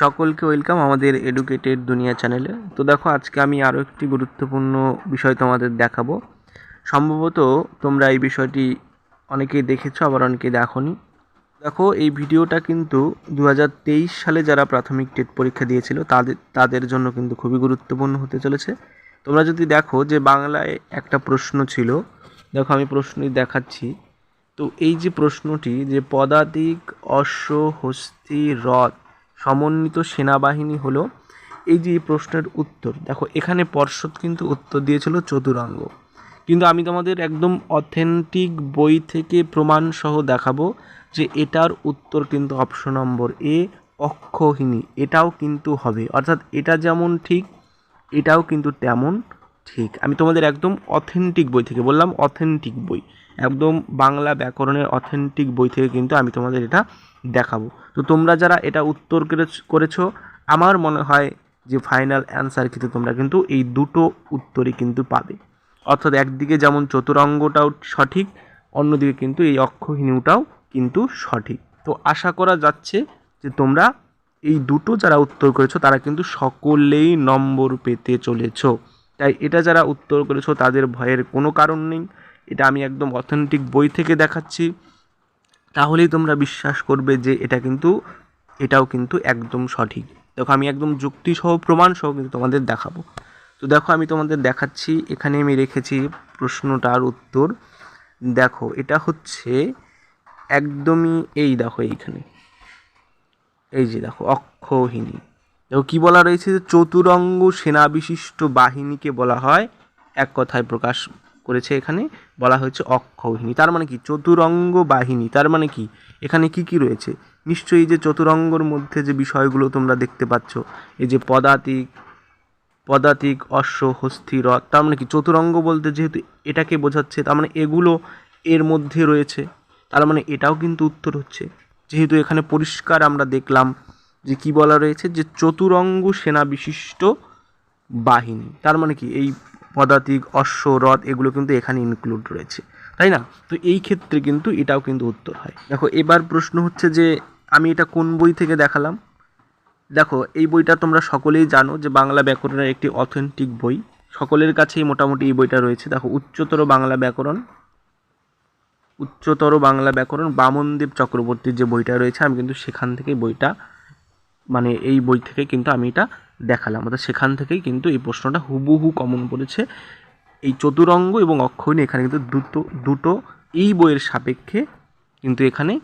সকলকে ওয়েলকাম আমাদের এডুকেটেড দুনিয়া চ্যানেলে। তো দেখো, আজকে আমি আরও একটি গুরুত্বপূর্ণ বিষয় তোমাদের দেখাবো। সম্ভবত তোমরা এই বিষয়টি অনেকেই দেখেছ, আবার অনেকেই দেখোনি। দেখো, এই ভিডিওটা কিন্তু দু হাজার তেইশ সালে যারা প্রাথমিক টেট পরীক্ষা দিয়েছিল, তাদের তাদের জন্য কিন্তু খুবই গুরুত্বপূর্ণ হতে চলেছে। তোমরা যদি দেখো যে বাংলায় একটা প্রশ্ন ছিল, দেখো আমি প্রশ্নই দেখাচ্ছি। তো এই যে প্রশ্নটি, যে পদাতিক অশ্ব হস্তি রথ সমন্বিত সেনাবাহিনী হলো এই যে প্রশ্নের উত্তর। দেখো, এখানে পর্ষদ কিন্তু উত্তর দিয়েছিল চতুরঙ্গ। কিন্তু আমি তোমাদের একদম অথেন্টিক বই থেকে প্রমাণসহ দেখাবো যে এটার উত্তর কিন্তু অপশন নম্বর এ অক্ষহিনী। এটাও কিন্তু হবে। অর্থাৎ এটা যেমন ঠিক, এটাও কিন্তু তেমন ঠিক। আমি তোমাদের একদম অথেন্টিক বই থেকে বললাম অথেন্টিক বই। একদম বাংলা ব্যাকরণের অথেন্টিক বই থেকে কিন্তু আমি তোমাদের এটা দেখাবো। তো তোমরা যারা এটা উত্তর করেছ- আমার মনে হয় যে ফাইনাল অ্যান্সার কিন্তু তোমরা কিন্তু এই দুটো উত্তরই কিন্তু পাবে। অর্থাৎ একদিকে যেমন চতুরঙ্গটাও সঠিক, অন্যদিকে কিন্তু এই অক্ষহীনটাও কিন্তু সঠিক। তো আশা করা যাচ্ছে যে তোমরা এই দুটো যারা উত্তর করেছ, তারা কিন্তু সকলেই নম্বর পেতে চলেছ। তাই এটা যারা উত্তর করেছ, তাদের ভয়ের কোনো কারণ নেই। এটা আমি একদম অথেন্টিক বই থেকে দেখাচ্ছি। তাহলেই তোমরা বিশ্বাস করবে যে এটা কিন্তু, এটাও কিন্তু একদম সঠিক। দেখো, আমি একদম যুক্তিসহ, প্রমাণসহ কিন্তু তোমাদের দেখাবো। তো দেখো, আমি তোমাদের দেখাচ্ছি, এখানে আমি রেখেছি প্রশ্নটার উত্তর। দেখো, এটা হচ্ছে একদমই এই দেখো, এইখানে। এই যে দেখো, অক্ষহিনী। দেখো, কী বলা রয়েছে যে, চতুরঙ্গ সেনাবিশিষ্ট বাহিনীকে বলা হয়, এক কথায় প্রকাশ করেছে এখানে, বলা হয়েছে অক্ষৌহিনী তার মানে কি? চতুরঙ্গ বাহিনী তার মানে কি? এখানে কি কি রয়েছে? নিশ্চয়ই যে চতুরঙ্গর মধ্যে যে বিষয়গুলো তোমরা দেখতে পাচ্ছ, এই যে পদাতিক পদাতিক অশ্ব হস্থি রথ তার মানে কি? চতুরঙ্গ বলতে যেহেতু এটাকে বোঝাচ্ছে, তার মানে এগুলো এর মধ্যে রয়েছে। তার মানে এটাও কিন্তু উত্তর হচ্ছে। যেহেতু এখানে পরিষ্কার আমরা দেখলাম যে কি বলা রয়েছে? যে চতুরঙ্গ সেনা বিশিষ্ট বাহিনী। তার মানে কি? এই পদাতিক, অশ্ব রথ এগুলো কিন্তু এখানে ইনক্লুড রয়েছে। তাই না? তো এই ক্ষেত্রে কিন্তু এটাও কিন্তু উত্তর হয়। দেখো, এবার প্রশ্ন হচ্ছে যে, আমি এটা কোন বই থেকে দেখালাম? দেখো, এই বইটা তোমরা সকলেই জানো যে বাংলা ব্যাকরণের একটি অথেন্টিক বই। সকলের কাছেই মোটামুটি এই বইটা রয়েছে। দেখো, উচ্চতর বাংলা ব্যাকরণ, উচ্চতর বাংলা ব্যাকরণ বামনদেব চক্রবর্তীর যে বইটা রয়েছে, আমি কিন্তু সেখান থেকে বইটা মানে এই বই থেকে কিন্তু আমি এটা দেখালাম। অর্থাৎ সেখান থেকেই কিন্তু এই প্রশ্নটা হুবহু কমন পড়েছে। এই চতুরঙ্গ এবং অক্ষয়ণী এখানে কিন্তু দুটো দুটো এই বইয়ের সাপেক্ষে কিন্তু এখানে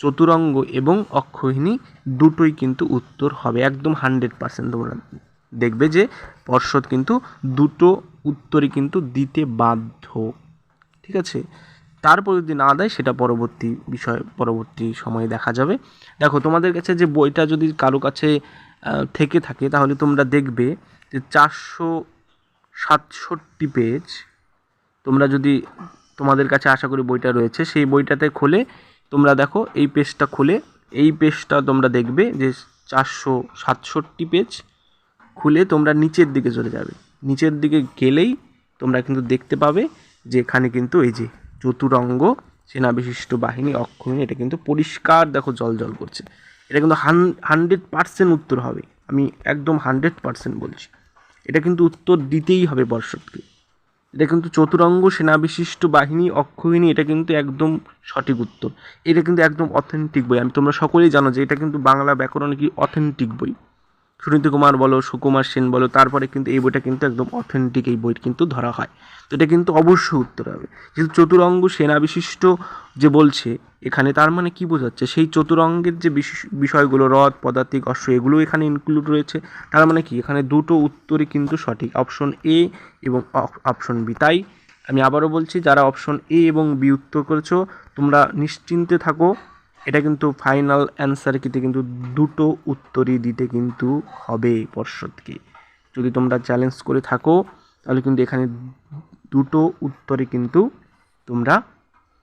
চতুরঙ্গ এবং অক্ষয়ণী দুটোই কিন্তু উত্তর হবে। একদম হান্ড্রেড পার্সেন্ট তোমরা দেখবে যে পর্ষদ কিন্তু দুটো উত্তরই কিন্তু দিতে বাধ্য। ঠিক আছে? তারপর যদি না দেয়, সেটা পরবর্তী বিষয়, পরবর্তী সময়ে দেখা যাবে। দেখো, তোমাদের কাছে যে বইটা যদি কারও কাছে থেকে থাকে, তাহলে তোমরা দেখবে যে চারশো সাতষট্টি পেজ তোমরা যদি তোমাদের কাছে আশা করি বইটা রয়েছে, সেই বইটাতে খুলে তোমরা দেখো, এই পেজটা খুলে, এই পেজটা তোমরা দেখবে যে চারশো সাতষট্টি পেজ খুলে তোমরা নিচের দিকে চলে যাবে। নিচের দিকে গেলেই তোমরা কিন্তু দেখতে পাবে যে এখানে কিন্তু এই যে চতুরঙ্গ সেনা বিশিষ্ট বাহিনী অক্ষমিনী এটা কিন্তু পরিষ্কার দেখো জল জল করছে। এটা কিন্তু হান হান্ড্রেড পার্সেন্ট উত্তর হবে। আমি একদম হান্ড্রেড পার্সেন্ট বলছি। এটা কিন্তু উত্তর দিতেই হবে বর্ষদকে। এটা কিন্তু চতুরঙ্গ সেনাবিশিষ্ট বাহিনী অক্ষহিনী, এটা কিন্তু একদম সঠিক উত্তর। এটা কিন্তু একদম অথেন্টিক বই। আমি তোমরা সকলেই জানো যে এটা কিন্তু বাংলা ব্যাকরণে কি অথেন্টিক বই? সুনীতি কুমার বলো, সুকুমার সেন বলো, তারপরে কিন্তু এই বইটা কিন্তু একদম অথেন্টিক এই বই কিন্তু ধরা হয়। তো এটা কিন্তু অবশ্যই উত্তর হবে। যেহেতু চতুরঙ্গ সেনা বিশিষ্ট যে বলছে, এখানে তার মানে কি বোঝাচ্ছে? সেই চতুরঙ্গের যে বিষয়গুলো রথ পদাতিক, অশ্ব, এগুলো এখানে ইনক্লুড রয়েছে। তার মানে কি? এখানে দুটো উত্তরই কিন্তু সঠিক অপশন এ এবং অপশন বি তাই আমি আবারও বলছি, যারা অপশন এ এবং বি উত্তর করেছ, তোমরা নিশ্চিন্তে থাকো। এটা কিন্তু ফাইনাল অ্যান্সার কিন্তু কিন্তু দুটো উত্তরই দিতে কিন্তু হবে পর্ষদকে। যদি তোমরা চ্যালেঞ্জ করে থাকো, তাহলে কিন্তু এখানে দুটো উত্তরে কিন্তু তোমরা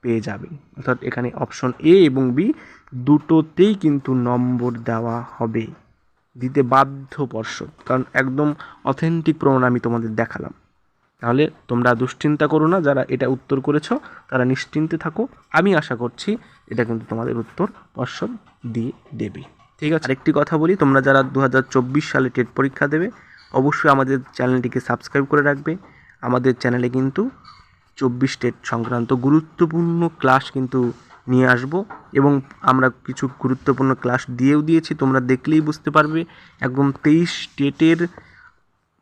পেয়ে যাবে। অর্থাৎ এখানে অপশন এ এবং বি দুটোতেই কিন্তু নম্বর দেওয়া হবে। দিতে বাধ্য পর্ষদ। কারণ একদম অথেন্টিক প্রমাণ আমি তোমাদের দেখালাম। তাহলে তোমরা দুশ্চিন্তা করো না, যারা এটা উত্তর করেছ, তারা নিশ্চিন্তে থাকো। আমি আশা করছি এটা কিন্তু তোমাদের উত্তর পর্ষদ দিয়ে দেবে। ঠিক আছে? আরেকটি কথা বলি, তোমরা যারা দু হাজার চব্বিশ সালে টেট পরীক্ষা দেবে, অবশ্যই আমাদের চ্যানেলটিকে সাবস্ক্রাইব করে রাখবে। আমাদের চ্যানেলে কিন্তু চব্বিশ টেট সংক্রান্ত গুরুত্বপূর্ণ ক্লাস কিন্তু নিয়ে আসব এবং আমরা কিছু গুরুত্বপূর্ণ ক্লাস দিয়েও দিয়েছি, তোমরা দেখলেই বুঝতে পারবে। একদম তেইশ টেটের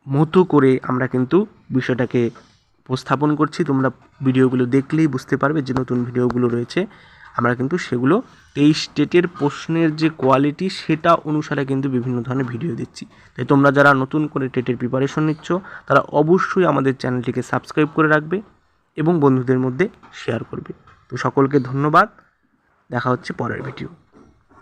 মতো করে আমরা কিন্তু বিষয়টাকে উপস্থাপন করছি। তোমরা ভিডিওগুলো দেখলেই বুঝতে পারবে যে নতুন ভিডিওগুলো রয়েছে। আমরা কিন্তু সেগুলো এই স্টেটের প্রশ্নের যে কোয়ালিটি সেটা অনুসারে কিন্তু বিভিন্ন ধরনের ভিডিও দিচ্ছি। তাই তোমরা যারা নতুন করে টেটের প্রিপারেশন নিচ্ছ, তারা অবশ্যই আমাদের চ্যানেলটিকে সাবস্ক্রাইব করে রাখবে এবং বন্ধুদের মধ্যে শেয়ার করবে। তো সকলকে ধন্যবাদ। দেখা হচ্ছে পরের ভিডিও